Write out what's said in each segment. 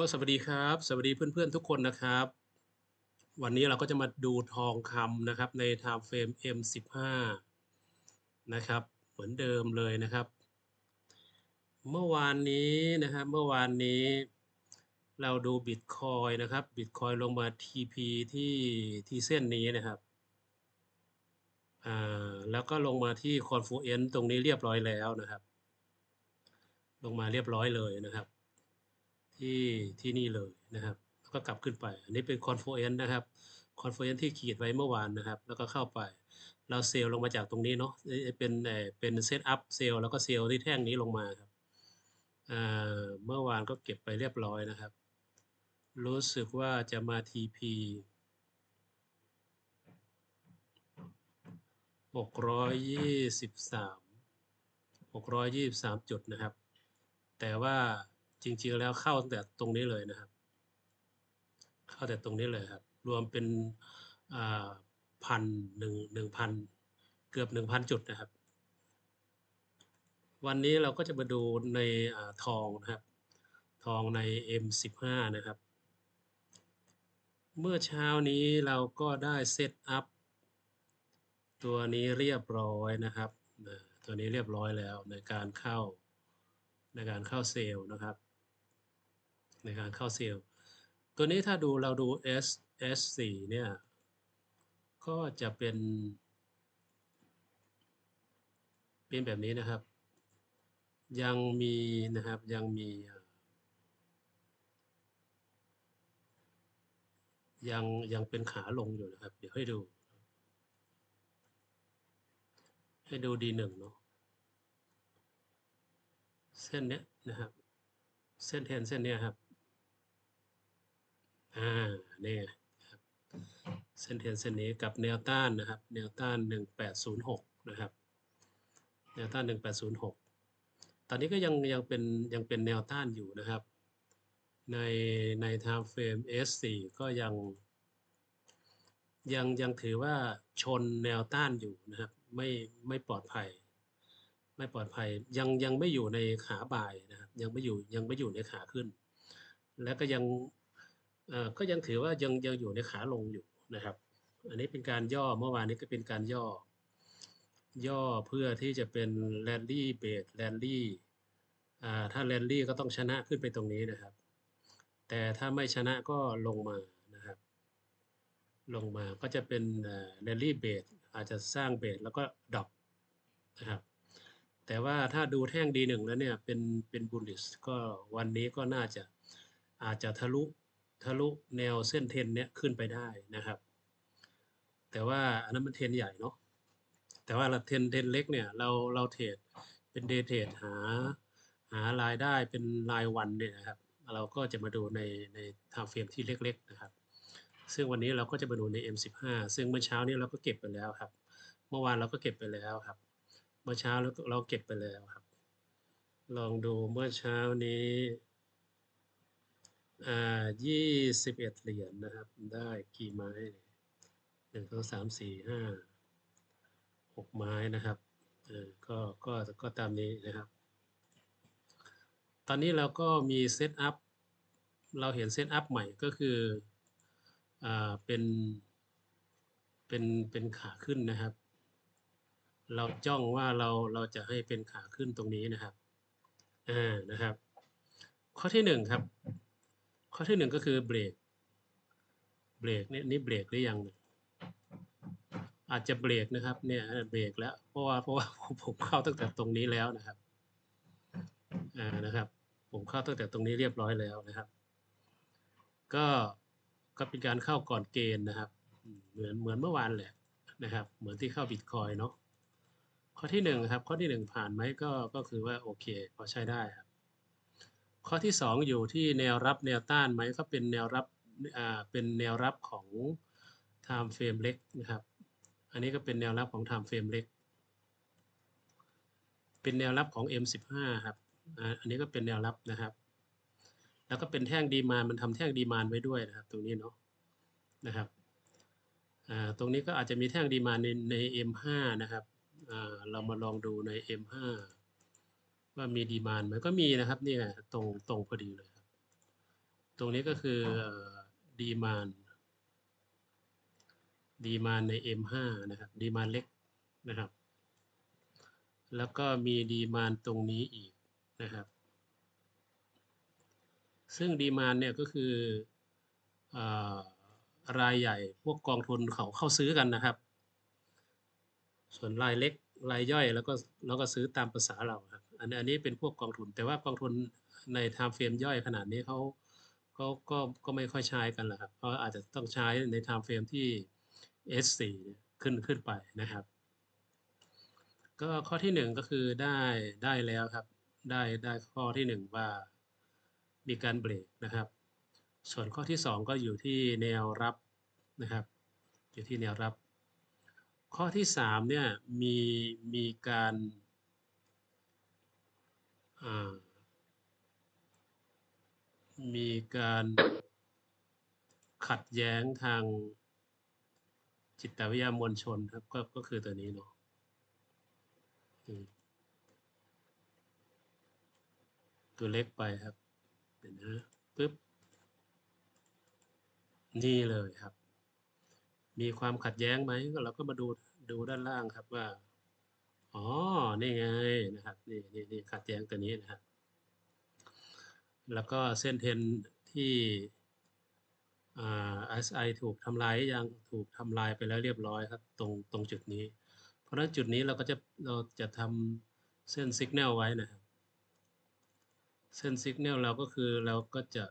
ก็สวัสดีครับ สวัสดีเพื่อนๆทุกคนนะครับ วันนี้เราก็จะมาดูทองคำนะครับใน time frame M15 นะครับ เหมือนเดิมเลยนะครับ เมื่อวานนี้นะครับ เมื่อวานนี้เราดูบิตคอยนะครับบิตคอยลงมา TP ที่ที่เส้นนี้นะครับอ่าแล้วก็ลงมาที่ Confluence ตรงนี้เรียบร้อยแล้วนะครับ ลงมาเรียบร้อยเลยนะครับ ที่ที่นี่เลยนะครับแล้วก็กลับขึ้นไป อันนี้เป็นคอนโฟเอนต์นะครับคอนโฟเอนต์ที่ขีดไว้เมื่อวานนะครับ แล้วก็เข้าไป เราเซลล์ลงมาจากตรงนี้เนาะเป็นเป็นเซตอัพเซลล์แล้วก็เซลล์ที่แท่งนี้ลงมาครับเมื่อวานก็เก็บไปเรียบร้อยนะครับ รู้สึกว่าจะมา TP หกร้อยยี่สิบสามหกร้อยยี่สิบสามจุดนะครับ แต่ว่า จริงๆแล้วเข้าตั้งแต่ตรงนี้เลยนะครับ เข้าแต่ตรงนี้เลยครับ รวมเป็นพันหนึ่งหนึ่งพันเกือบหนึ่งพันจุดนะครับ วันนี้เราก็จะมาดูในอทองนะครับ ทองใน M15 นะครับ เมื่อเช้านี้เราก็ได้เซตอัพตัวนี้เรียบร้อยนะครับ ตัวนี้เรียบร้อยแล้วในการเข้าในการเข้าเซลล์นะครับ ในการเข้าเซลล์ ตัวนี้ถ้าดูเราดู S S4 เนี่ย ก็จะเป็น เป็นแบบนี้นะครับ ยังมีนะครับยังมียังยังเป็นขาลงอยู่นะครับ เดี๋ยวให้ดู ให้ดูดีหนึ่งเนาะเส้นเนี้ยนะครับ เส้นเทนเส้นเนี้ยครับ อ่าเนี่ยครับเส้นเทียนเส้นนี้กับแนวต้านนะครับ แนวต้าน 1806 นะครับ แนวต้าน 1806 ตอนนี้ก็ยังยังเป็นยังเป็นแนวต้านอยู่นะครับ ในใน time frame S4 ก็ยัง ยังยังถือว่าชนแนวต้านอยู่นะครับ ไม่ไม่ปลอดภัย ไม่ปลอดภัยยังยังไม่อยู่ในขาบ่ายนะครับ ยังไม่อยู่ยังไม่อยู่ในขาขึ้นแล้วก็ยัง ก็ยังถือว่ายังยังอยู่ในขาลงอยู่นะครับ อันนี้เป็นการย่อเมื่อวานนี้ก็เป็นการย่อ ย่อเพื่อที่จะเป็นแรลลี่เบสแรลลี่อ่าถ้าแรลลี่ก็ต้องชนะขึ้นไปตรงนี้นะครับ แต่ถ้าไม่ชนะก็ลงมานะครับ ลงมาก็จะเป็นแรลลี่เบสอาจจะสร้างเบสแล้วก็ดรอปนะครับแต่ว่าถ้าดูแท่ง D1 แล้วเนี่ยเป็นเป็นบูลลิสก็วันนี้ก็น่าจะอาจจะทะลุ ทะลุแนวเส้นเทนเนี่ยขึ้นไปได้นะครับ แต่ว่าอันนั้นมันเทนใหญ่เนาะแต่ว่าเราเทนเทนเล็กเนี่ยเราเราเทรดเป็นเดเทรดหาหารายได้เป็นรายวันเนี่ยนะครับ เราก็จะมาดูในในทางเฟรมที่เล็กๆนะครับ ซึ่งวันนี้เราก็จะมาดูใน M15 ซึ่งเมื่อเช้านี้เราก็เก็บไปแล้วครับ เมื่อวานเราก็เก็บไปแล้วครับ เมื่อเช้าเราเราเก็บไปแล้วครับ ลองดูเมื่อเช้านี้ อ่ายี่สิบเอ็ดเหรียญนะครับ ได้กี่ไม้หนึ่งสองสามสี่ห้าหกไม้นะครับเออก็ก็ก็ตามนี้นะครับ ตอนนี้เราก็มีเซตอัพเราเห็นเซตอัพใหม่ก็คืออ่าเป็นเป็นเป็นขาขึ้นนะครับ เราจ้องว่าเราเราจะให้เป็นขาขึ้นตรงนี้นะครับอ่านะครับ ข้อที่หนึ่งครับ ข้อที่หนึ่งก็คือเบรก เบรกเนี่ยนี่เบรกหรือยัง อาจจะเบรกนะครับ เนี่ยเบรกแล้ว เพราะว่าเพราะว่าผมเข้าตั้งแต่ตรงนี้แล้วนะครับ อ่านะครับ ผมเข้าตั้งแต่ตรงนี้เรียบร้อยแล้วนะครับ ก็ก็เป็นการเข้าก่อนเกณฑ์นะครับ เหมือนเหมือนเมื่อวานแหละนะครับ เหมือนที่เข้าบิตคอยเนาะข้อที่หนึ่งครับ ข้อที่หนึ่งผ่านไหมก็ก็คือว่าโอเคพอใช้ได้ครับ ข้อที่สองอยู่ที่แนวรับแนวต้านไหมก็เป็นแนวรับอ่าเป็นแนวรับของ time frame เล็กนะครับ อันนี้ก็เป็นแนวรับของ time frame เล็ก เป็นแนวรับของ M15 ครับอันนี้ก็เป็นแนวรับนะครับ แล้วก็เป็นแท่งดีมานมันทำแท่งดีมานไว้ด้วยนะครับ ตรงนี้เนาะนะครับตรงนี้ก็อาจจะมีแท่งดีมานในใน M5 นะครับเรามาลองดูใน M5 ว่ามีดีมานไหมก็มีนะครับเนี่ยตรงตรงพอดีเลยครับ ตรงนี้ก็คือดีมานดีมานใน M5 นะครับดีมานเล็กนะครับ แล้วก็มีดีมานตรงนี้อีกนะครับ ซึ่งดีมานเนี่ยก็คืออรายใหญ่พวกกองทุนเขาเข้าซื้อกันนะครับ ส่วนรายเล็กรายย่อยแล้วก็แล้วก็ซื้อตามภาษาเราครับ อันนี้เป็นพวกกองทุน แต่ว่ากองทุนในไทม์เฟรมย่อยขนาดนี้เขาเขาก็ก็ไม่ค่อยใช้กันแหละครับเพราะอาจจะต้องใช้ในไทม์เฟรมที่ S4 ขึ้นขึ้นไปนะครับ ก็ข้อที่หนึ่งก็คือได้ได้แล้วครับ ได้ได้ข้อที่หนึ่งว่ามีการเบรกนะครับ ส่วนข้อที่สองก็อยู่ที่แนวรับนะครับ อยู่ที่แนวรับ ข้อที่สามเนี่ยมีมีการ มีการขัดแย้งทางจิตวิทยามวลชนครับ ก็ก็คือตัวนี้เนาะตัวเล็กไปครับเดี๋ยวนะปึ๊บ นี่เลยครับ มีความขัดแย้งไหมก็เราก็มาดูดูด้านล่างครับว่า อ๋อ นี่ไงนะครับ นี่นี่นี่ขัดแย้งตัวนี้นะครับ แล้วก็เส้นเทนที่อ่า SI ถูกทำลายยังถูกทำลายไปแล้วเรียบร้อยครับ ตรงตรงจุดนี้ เพราะฉะนั้นจุดนี้เราก็จะเราจะทำเส้นสัญญาณไว้นะครับ เส้นสัญญาณเราก็คือเราก็จะ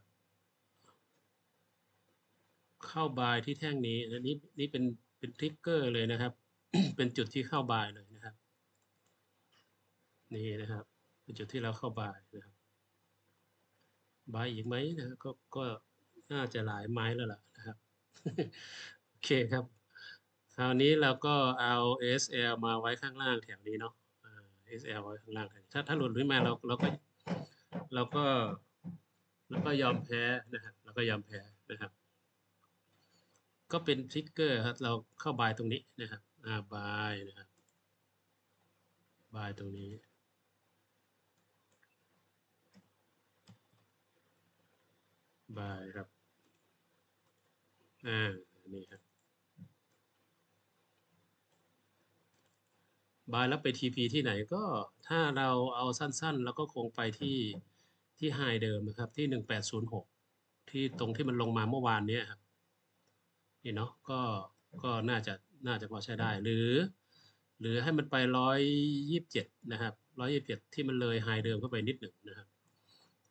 เข้าบายที่แท่งนี้อันนี้นี่เป็นเป็นทริกเกอร์เลยนะครับ เป็นจุดที่เข้าบายเลย นี่นะครับ เป็นจุดที่เราเข้าบายนะครับบายอีกไหมนะก็ก็น่าจะหลายไม้แล้วล่ะนะครับโอเคครับ คราวนี้เราก็เอา SL มาไว้ข้างล่างแถวนี้เนาะ SL ไว้ข้างล่างถ้าถ้าหลุดขึ้นมาเราเราก็เราก็เราก็ยอมแพ้นะครับเราก็ยอมแพ้นะครับ ก็เป็นทริกเกอร์ครับเราเข้าบายตรงนี้นะครับอ่าบายนะครับบายตรงนี้ บายครับอ่านี่ครับบายแล้วไป TP ที่ไหนก็ถ้าเราเอาสั้นๆ แล้วก็คงไปที่ที่ไฮเดิมนะครับที่ 1806 ที่ตรงที่มันลงมาเมื่อวานนี้ครับนี่เนาะก็ก็น่าจะน่าจะพอใช้ได้หรือ หรือให้มันไป 127 นะครับ 127 ที่มันเลยไฮเดิมเข้าไปนิดหนึ่งนะครับ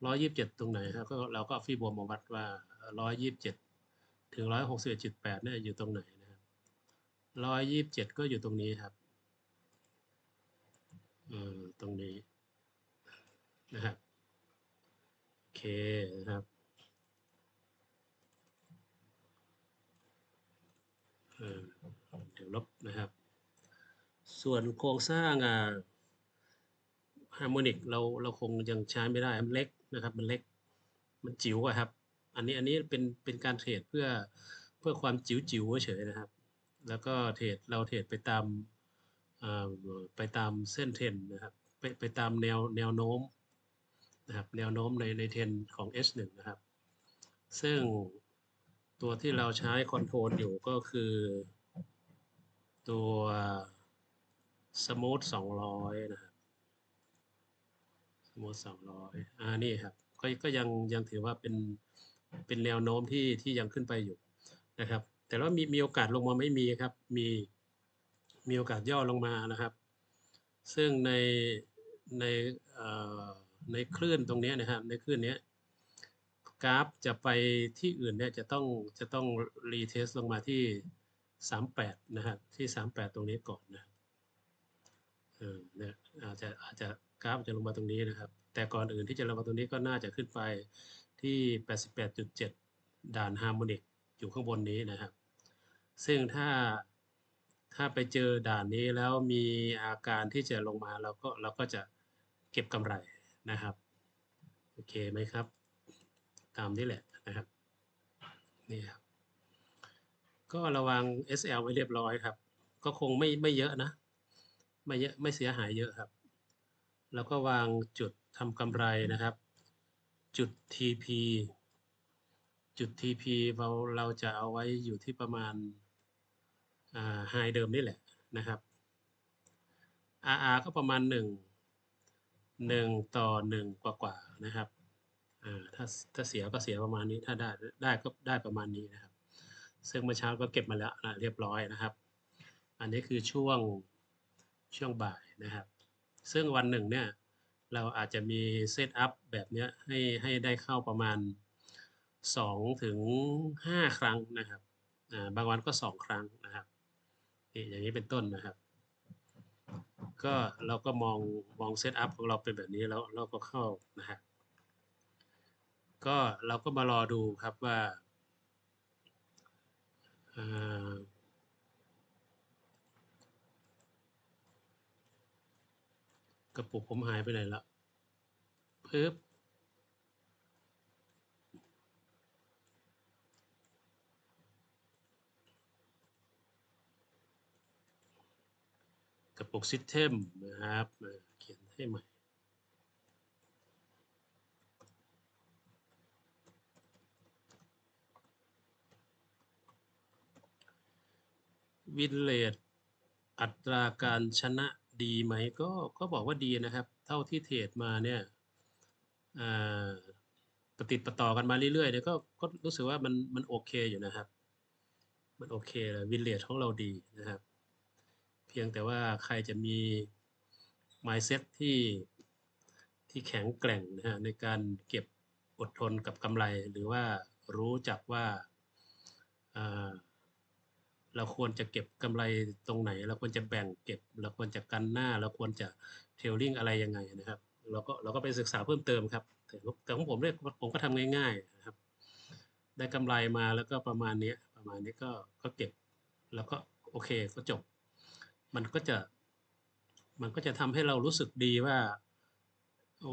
ร้อยยิบเจ็ดตรงไหนครับก็เราก็ฟีบวมมาวัดว่าร้อยยิบเจ็ดถึงร้อยหกสิบเอ็ดจุดแปดเนี่ยอยู่ตรงไหนนะครับร้อยยิบเจ็ดก็อยู่ตรงนี้ครับเออตรงนี้นะครับโอเคนะครับเออเดี๋ยวลบนะครับ ส่วนโครงสร้างอ่าฮาร์โมนิกเราเราคงยังใช้ไม่ได้มันเล็ก นะครับ มันเล็ก มันจิ๋วอะครับ อันนี้อันนี้เป็นเป็นการเทรดเพื่อเพื่อความจิ๋วจิ๋วเฉยนะครับ แล้วก็เทรดเราเทรดไปตามไปตามเส้นเทรนนะครับ ไปไปตามแนวแนวโน้มนะครับ แนวโน้มในในเทรนของ H1 นะครับ ซึ่งตัวที่เราใช้คอนโทรลอยู่ก็คือตัว Smooth 200 นะครับ สมมติสองร้อยอ่านี่ครับก็ก็ยังยังถือว่าเป็นเป็นแนวโน้มที่ที่ยังขึ้นไปอยู่นะครับ แต่ว่ามีมีโอกาสลงมาไม่มีครับ มีมีโอกาสย่อลงมานะครับ ซึ่งในในในคลื่นตรงนี้นะครับในคลื่นนี้กราฟจะไปที่อื่นเนี่ยจะต้องจะต้องรีเทสลงมาที่ 38 นะครับที่ 38 ตรงนี้ก่อนนะเออเนี่ยอาจจะอาจจะ กราฟจะลงมาตรงนี้นะครับ แต่ก่อนอื่นที่จะลงมาตรงนี้ก็น่าจะขึ้นไปที่ 88.7 ด่านฮาร์โมนิกอยู่ข้างบนนี้นะครับ ซึ่งถ้าถ้าไปเจอด่านนี้แล้วมีอาการที่จะลงมาเราก็เราก็จะเก็บกำไรนะครับ โอเคไหมครับ ตามนี้แหละนะครับนี่ครับก็ระวัง SL ไว้เรียบร้อยครับ ก็คงไม่ไม่เยอะนะ ไม่เยอะไม่เสียหายเยอะครับ แล้วก็วางจุดทำกำไรนะครับ จุด TP จุด TP เราเราจะเอาไว้อยู่ที่ประมาณาไฮเดิมนี่แหละนะครับ RR ก็ประมาณหนึ่งหนึ่งต่อหนึ่งกว่ากว่าๆนะครับถ้าถ้าเสียก็เสียประมาณนี้ถ้าได้ได้ก็ได้ประมาณนี้นะครับ ซึ่งเมื่อเช้าก็เก็บมาแล้วนะเรียบร้อยนะครับ อันนี้คือช่วงช่วงบ่ายนะครับ ซึ่งวันหนึ่งเนี่ยเราอาจจะมีเซตอัพแบบเนี้ยให้ให้ได้เข้าประมาณ2ถึง5ครั้งนะครับบางวันก็ 2 ครั้งนะครับอย่างนี้เป็นต้นนะครับก็เราก็มองมองเซตอัพของเราเป็นแบบนี้แล้วเราก็เข้านะฮะก็เราก็มารอดูครับว่าอ่า กระปุกผมหายไปไหนละปึ๊บกระปุกซิสเต็มนะครับเขียนให้ใหม่วินเลดอัตราการชนะ ดีไหมก็ก็บอกว่าดีนะครับ เท่าที่เทรดมาเนี่ยปฏิดปต่อกันมาเรื่อยๆเนี่ยก็ก็รู้สึกว่ามันมันโอเคอยู่นะครับ มันโอเคเลยวินเลดของเราดีนะครับ เพียงแต่ว่าใครจะมี mindset ที่ที่แข็งแกร่งนะฮะในการเก็บอดทนกับกำไรหรือว่ารู้จักว่าอ่า เราควรจะเก็บกำไรตรงไหน เราควรจะแบ่งเก็บ เราควรจะกันหน้า เราควรจะเทลลิ่งอะไรยังไงนะครับ เราก็เราก็ไปศึกษาเพิ่มเติมครับแต่ของผมเนี่ยผมก็ทำง่ายๆนะครับ ได้กำไรมาแล้วก็ประมาณนี้ประมาณนี้ก็ก็เก็บ แล้วก็โอเคก็จบ มันก็จะมันก็จะทำให้เรารู้สึกดีว่า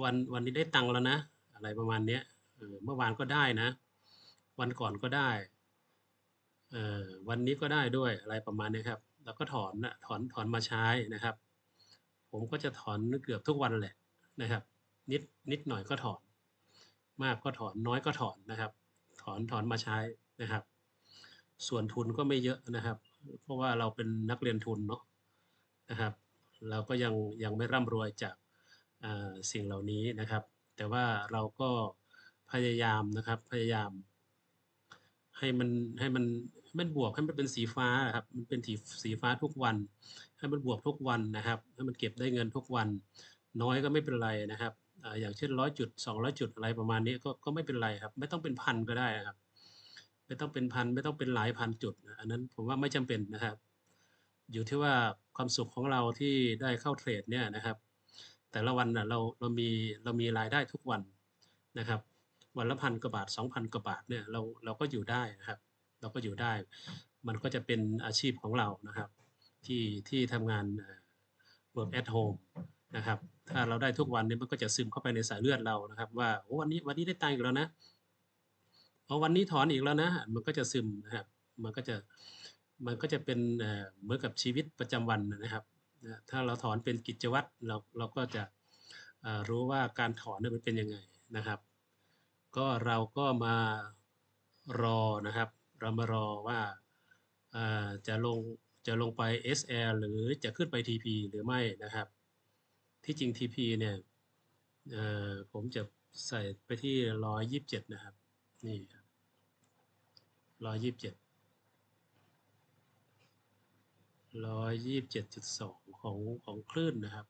วันวันนี้ได้ตังค์แล้วนะ อะไรประมาณเนี้ยเมื่อวานก็ได้นะ วันก่อนก็ได้ วันนี้ก็ได้ด้วยอะไรประมาณนี้ครับ แล้วก็ถอนนะถอนถอนมาใช้นะครับ ผมก็จะถอนเกือบทุกวันแหละนะครับ นิดนิดหน่อยก็ถอน มากก็ถอนน้อยก็ถอนนะครับ ถอนถอนมาใช้นะครับ ส่วนทุนก็ไม่เยอะนะครับ เพราะว่าเราเป็นนักเรียนทุนเนาะนะครับ เราก็ยังยังไม่ร่ำรวยจากสิ่งเหล่านี้นะครับ แต่ว่าเราก็พยายามนะครับพยายาม ให้มันให้มันให้มันบวกให้มันเป็นสีฟ้าครับ มันเป็นสีสีฟ้าทุกวัน ให้มันบวกทุกวันนะครับ ให้มันเก็บได้เงินทุกวัน น้อยก็ไม่เป็นไรนะครับอย่างเช่นร้อยจุดสองร้อยจุดอะไรประมาณนี้ก็ก็ไม่เป็นไรครับ ไม่ต้องเป็นพันก็ได้นะครับ ไม่ต้องเป็นพันไม่ต้องเป็นหลายพันจุด อันนั้นผมว่าไม่จำเป็นนะครับ อยู่ที่ว่าความสุขของเราที่ได้เข้าเทรดเนี่ยนะครับ แต่ละวันนะเราเรามีเรามีรายได้ทุกวันนะครับ วันละพันกว่าบาทสองพันกว่าบาทเนี่ยเราเราก็อยู่ได้นะครับ เราก็อยู่ได้ มันก็จะเป็นอาชีพของเรานะครับ ที่ที่ทำงานเอ่อ work at home นะครับ ถ้าเราได้ทุกวันเนี่ยมันก็จะซึมเข้าไปในสายเลือดเรานะครับ ว่าโอ้วันนี้วันนี้ได้ตังค์อีกแล้วนะเอาวันนี้ถอนอีกแล้วนะ มันก็จะซึมนะครับ มันก็จะมันก็จะเป็นเหมือนกับชีวิตประจำวันนะครับ ถ้าเราถอนเป็นกิจวัตรเราเราก็จะรู้ว่าการถอนเนี่ยมันเป็นยังไงนะครับ ก็เราก็มารอนะครับ เรามารอว่าจะลงจะลงไป SL หรือจะขึ้นไป TP หรือไม่นะครับ ที่จริง TP เนี่ยผมจะใส่ไปที่ร้อยยี่สิบเจ็ดนะครับ นี่ครับร้อยยี่สิบเจ็ดร้อยยี่สิบเจ็ดจุดสองของของคลื่นนะครับ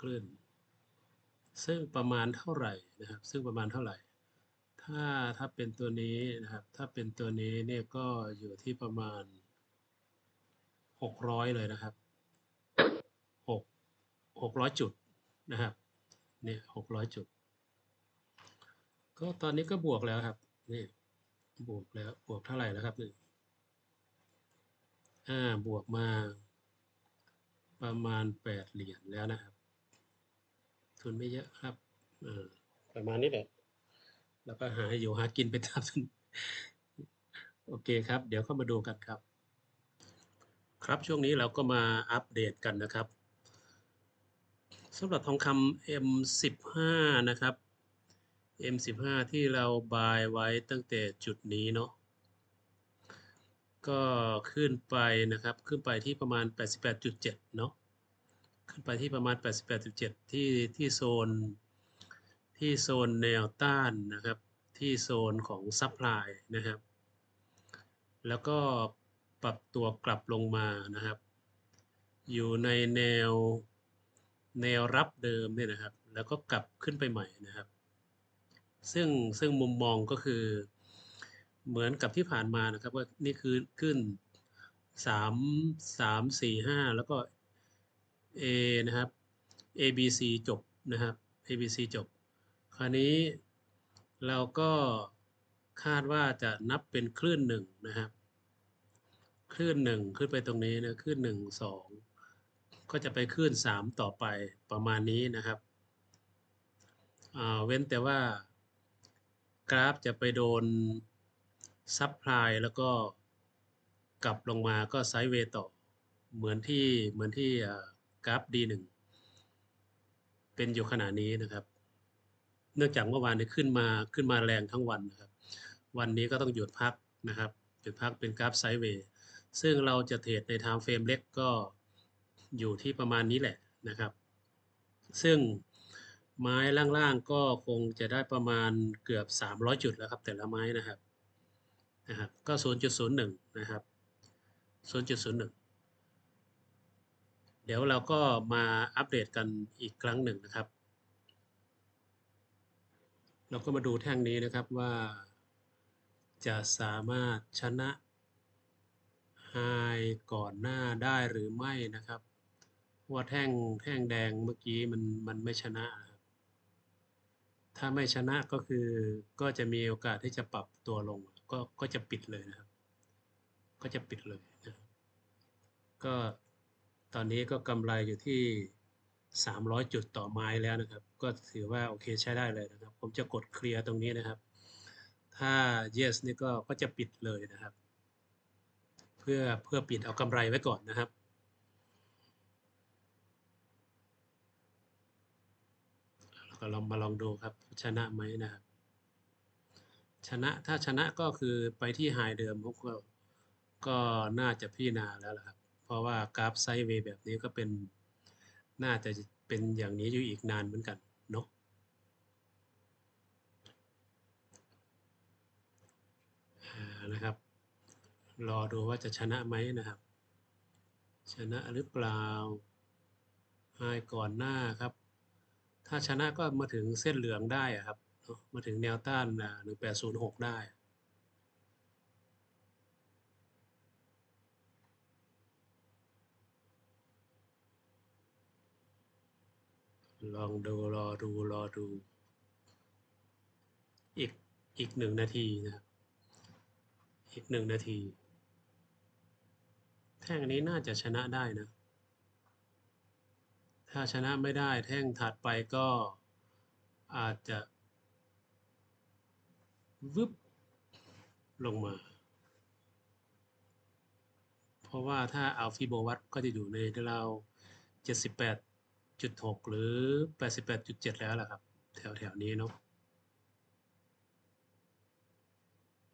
คลื่น ซึ่งประมาณเท่าไหร่นะครับ ซึ่งประมาณเท่าไหร่ ถ้าถ้าเป็นตัวนี้นะครับ ถ้าเป็นตัวนี้เนี่ยก็อยู่ที่ประมาณหกร้อยเลยนะครับหกหกร้อยจุดนะครับเนี่ยหกร้อยจุด ก็ตอนนี้ก็บวกแล้วครับนี่บวกแล้วบวกเท่าไหร่แล้วครับนี่อ่าบวกมาประมาณแปดเหรียญแล้วนะครับ ทุนไม่เยอะครับเออประมาณนี้แหละ แล้วก็หาอยู่หากินไปตามทุนโอเคครับ เดี๋ยวเข้ามาดูกันครับ ครับช่วงนี้เราก็มาอัปเดตกันนะครับสำหรับทองคำ M15 นะครับ M15 ที่เราบายไว้ตั้งแต่จุดนี้เนาะก็ขึ้นไปนะครับ ขึ้นไปที่ประมาณ 88.7 เนาะ ขึ้นไปที่ประมาณ 88.7 ที่ที่โซนที่โซนแนวต้านนะครับ ที่โซนของซัพพลายนะครับ แล้วก็ปรับตัวกลับลงมานะครับ อยู่ในแนวแนวรับเดิมเนี่ยนะครับ แล้วก็กลับขึ้นไปใหม่นะครับ ซึ่งซึ่งมุมมองก็คือเหมือนกับที่ผ่านมานะครับว่านี่คือขึ้นสามสามสี่ห้าแล้วก็ A นะครับ A B C จบนะครับ A B C จบ คราวนี้เราก็คาดว่าจะนับเป็นคลื่นหนึ่งนะครับ คลื่นหนึ่งขึ้นไปตรงนี้นะคลื่นหนึ่งสองก็จะไปคลื่นสามต่อไปประมาณนี้นะครับเว้นแต่ว่ากราฟจะไปโดนซับพลายแล้วก็กลับลงมาก็ไซด์เวย์ต่อเหมือนที่เหมือนที่อ่า กราฟ D1 เป็นอยู่ขณะนี้นะครับ เนื่องจากเมื่อวานนี้ขึ้นมาขึ้นมาแรงทั้งวันนะครับ วันนี้ก็ต้องหยุดพักนะครับหยุดพักเป็นกราฟไซด์เวย์ซึ่งเราจะเทรดใน time frame เล็กก็อยู่ที่ประมาณนี้แหละนะครับ ซึ่งไม้ล่างๆก็คงจะได้ประมาณเกือบ 300 จุดแล้วครับ แต่ละไม้นะครับนะครับก็ 0.01 นะครับ 0.01 เดี๋ยวเราก็มาอัปเดตกันอีกครั้งหนึ่งนะครับ เราก็มาดูแท่งนี้นะครับว่า จะสามารถชนะไฮก่อนหน้าได้หรือไม่นะครับว่าแท่งแท่งแดงเมื่อกี้มันมันไม่ชนะครับ ถ้าไม่ชนะก็คือก็จะมีโอกาสที่จะปรับตัวลง ก็ก็จะปิดเลยนะครับ ก็จะปิดเลยนะครับก็ ตอนนี้ก็กำไรอยู่ที่ 300 จุดต่อไม้แล้วนะครับ ก็ถือว่าโอเคใช้ได้เลยนะครับ ผมจะกดเคลียร์ตรงนี้นะครับ ถ้า yes นี่ก็ก็จะปิดเลยนะครับ เพื่อเพื่อปิดเอากำไรไว้ก่อนนะครับเราก็ลองมาลองดูครับชนะไหมนะครับ ชนะถ้าชนะก็คือไปที่ไฮเดิมก็ก็น่าจะพิจารณาแล้วล่ะครับ ราะว่ากราฟไซด์เวย์แบบนี้ก็เป็นน่าจะเป็นอย่างนี้อยู่อีกนานเหมือนกันเนาะนะครับ รอดูว่าจะชนะไหมนะครับ ชนะหรือเปล่าไฮก่อนหน้าครับ ถ้าชนะก็มาถึงเส้นเหลืองได้ครับมาถึงแนวต้านหนึ่งแปดศูนย์หกได้ ลองดูรอดูรอดู อีกอีกหนึ่งนาทีนะอีกหนึ่งนาที แท่งนี้น่าจะชนะได้นะ ถ้าชนะไม่ได้แท่งถัดไปก็อาจจะวึบลงมา เพราะว่าถ้าเอาฟิโบวัตก็จะอยู่ในเราว 78.6หรือ 88.7 แล้วล่ะครับ แถวแถวนี้เนาะ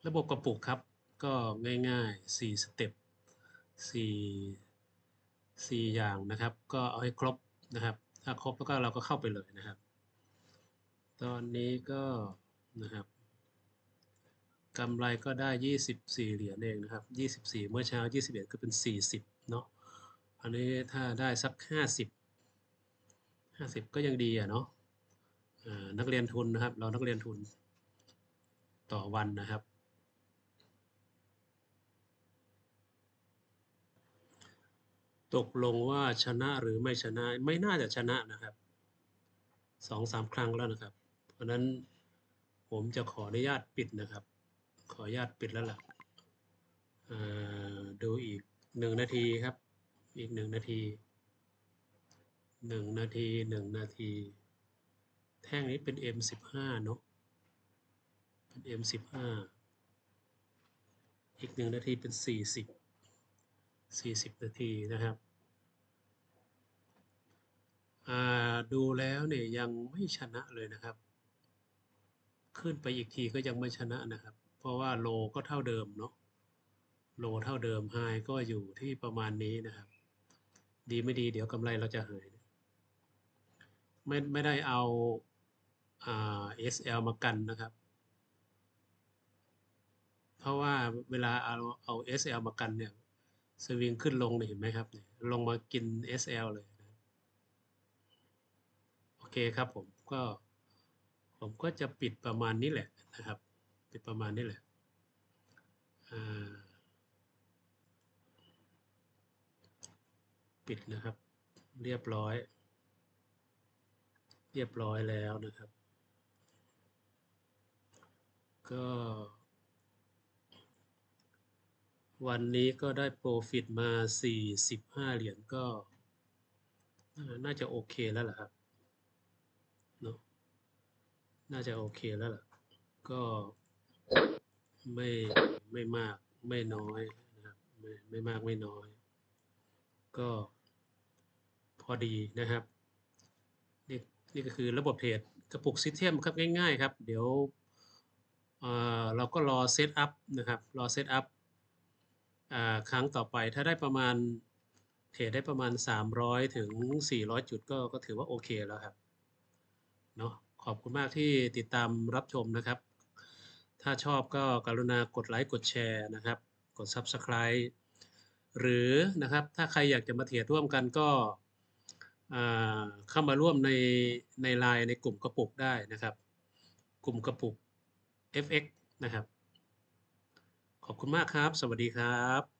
ระบบกระปุกครับ ก็ง่ายๆ 4 สเต็ป 4 4 อย่างนะครับ ก็เอาให้ครบนะครับ ถ้าครบแล้วก็เราก็เข้าไปเลยนะครับ ตอนนี้ก็นะครับกำไรก็ได้ 24 เหรียญเองนะครับ 24 เมื่อเช้า 21 ก็เป็น 40 เนาะอันนี้ถ้าได้สัก 50 50ก็ยังดีอะเนาะนักเรียนทุนนะครับ เรานักเรียนทุนต่อวันนะครับ ตกลงว่าชนะหรือไม่ชนะไม่น่าจะชนะนะครับสองสามครั้งแล้วนะครับ เพราะนั้นผมจะขออนุญาตปิดนะครับ ขออนุญาตปิดแล้วล่ะดูอีกหนึ่งนาทีครับ อีกหนึ่งนาที หนึ่งนาทีหนึ่งนาที แท่งนี้เป็น M15 เนาะเป็น M15 อีกหนึ่งนาทีเป็น 40 40 นาทีนะครับดูแล้วเนี่ยยังไม่ชนะเลยนะครับ ขึ้นไปอีกทีก็ยังไม่ชนะนะครับ เพราะว่าโลก็เท่าเดิมเนาะโลเท่าเดิมไฮก็อยู่ที่ประมาณนี้นะครับ ดีไม่ดีเดี๋ยวกำไรเราจะหายนะ ไม่ไม่ได้เอาอ่า SL มากันนะครับ เพราะว่าเวลาเอาเอา SL มากันเนี่ยสวิงขึ้นลงเห็นไหมครับเนี่ยลงมากิน SL เลยนะโอเคครับผมก็ผมก็จะปิดประมาณนี้แหละนะครับ ปิดประมาณนี้แหละปิดนะครับ เรียบร้อย รียบร้อยแล้วนะครับ ก็ วันนี้ก็ได้โปรฟิตมา 45 เหรียญก็ น่าจะโอเคแล้วล่ะครับเนาะน่าจะโอเคแล้วล่ะ ก็ไม่ไม่มากไม่น้อยนะครับไม่ไม่มากไม่น้อย ก็พอดีนะครับ นี่ก็คือระบบเทรดกระปุกซิสเทมครับง่ายๆครับ เดี๋ยวเเราก็รอเซตอัพนะครับรอเซตอัพครั้งต่อไปถ้าได้ประมาณเทรดได้ประมาณ 300 ถึง 400 จุดก็ก็ถือว่าโอเคแล้วครับเนาะขอบคุณมากที่ติดตามรับชมนะครับ ถ้าชอบก็กรุณากดไลค์กดแชร์นะครับ กด Subscribe หรือนะครับถ้าใครอยากจะมาเทรดร่วมกันก็ เข้ามาร่วมในในไลน์ในกลุ่มกระปุกได้นะครับ กลุ่มกระปุก FX นะครับ ขอบคุณมากครับ สวัสดีครับ